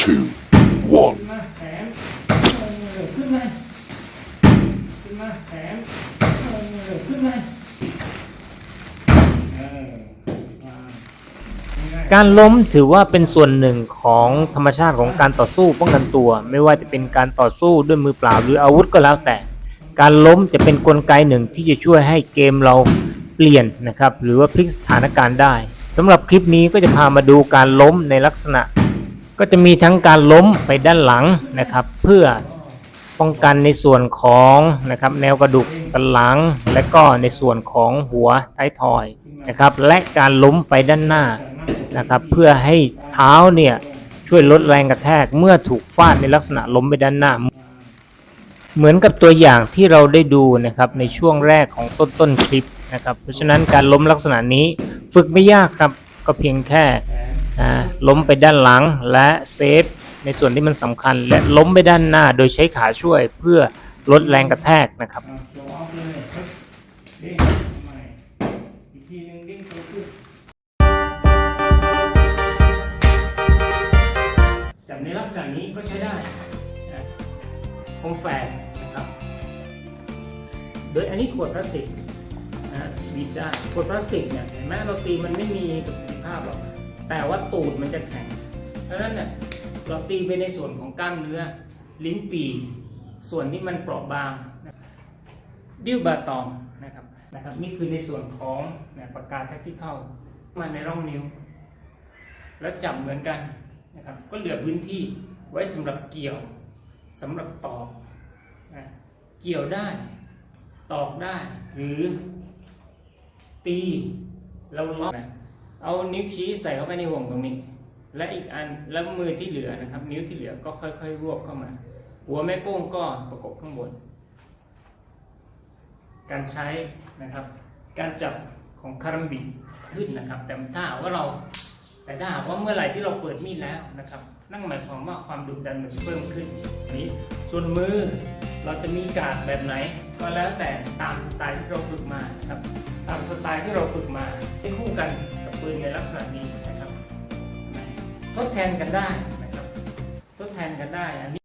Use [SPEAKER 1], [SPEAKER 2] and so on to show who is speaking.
[SPEAKER 1] ขึ้นมาแขนขึ้นมาขึ้นมาแขนขึ้นมา
[SPEAKER 2] การล้มถือว่าเป็นส่วนหนึ่งของธรรมชาติของการต่อสู้ป้องกันตัว ไม่ว่าจะเป็นการต่อสู้ด้วยมือเปล่าหรืออาวุธก็แล้วแต่ การล้มจะเป็นกลไกหนึ่งที่จะช่วยให้เกมเราเปลี่ยนนะครับ หรือว่าพลิกสถานการณ์ได้สำหรับคลิปนี้ก็จะพามาดูการล้มในลักษณะ ก็จะมีทั้งการล้มไปด้านหลังนะครับ เพื่อป้องกันในส่วนของนะครับแนวกระดูกสันหลัง และก็ในส่วนของหัวท้ายทอยนะครับ และการล้มไปด้านหน้านะครับ เพื่อให้เท้าเนี่ยช่วยลดแรงกระแทกเมื่อถูกฟาดในลักษณะล้มไปด้านหน้า เหมือนกับตัวอย่างที่เราได้ดูนะครับในช่วงแรกของต้นต้นคลิปนะครับ เพราะฉะนั้นการล้มลักษณะนี้ฝึกไม่ยากครับก็เพียงแค่ ล้มไปด้านหลังและเซฟในส่วนที่มันสำคัญ และล้มไปด้านหน้าโดยใช้ขาช่วยเพื่อลดแรงกระแทกนะครับ
[SPEAKER 1] เอาโชว์ออฟเลยครับเด้งใหม่อีกทีหนึงเด้งตัวขึ้นจับในลักษณะนี้ก็ใช้ได้นะคมแฝกนะครับ โดยอันนี้ขวดพลาสติกนะบีบได้ขวดพลาสติกเนี่ยเห็นไหมเราตีมันไม่มีประสิทธิภาพหรอก แต่ว่าตูดมันจะแข็งเพราะฉะนั้นเนี่ยเราตีไปในส่วนของกล้ามเนื้อ ลิ้นปีส่วนที่มันเปราะบางดิ้วบาตองนะครับนะครับนี่คือในส่วนของเนี่ยปากกาแท็กที่เข้ามาในร่องนิ้ว แล้วจับเหมือนกันนะครับก็เหลือพื้นที่ไว้สำหรับเกี่ยวสำหรับตอกนะเกี่ยวได้ ตอกได้หรือตีเราล็อกนะ เอานิ้วชี้ใส่เข้าไปในห่วงตรงนี้ และอีกอันแล้วมือที่เหลือนะครับ นิ้วที่เหลือก็ค่อยๆ รวบเข้ามา หัวแม่โป้งก็ประกบข้างบน การใช้นะครับ การจับของคารัมบิขึ้นนะครับ แต่ถ้าหากว่าเราแต่ถ้าหากว่าเมื่อไหร่ที่เราเปิดมีดแล้วนะครับ นั่นหมายความว่าความดุดันมันเพิ่มขึ้นนี้ส่วนมือเราจะมีการดแบบไหน ก็แล้วแต่ตามสไตล์ที่เราฝึกมานะครับ ตามสไตล์ที่เราฝึกมาให้คู่กัน ปืนในลักษณะนี้นะครับ ทดแทนกันได้นะครับ ทดแทนกันได้อันนี้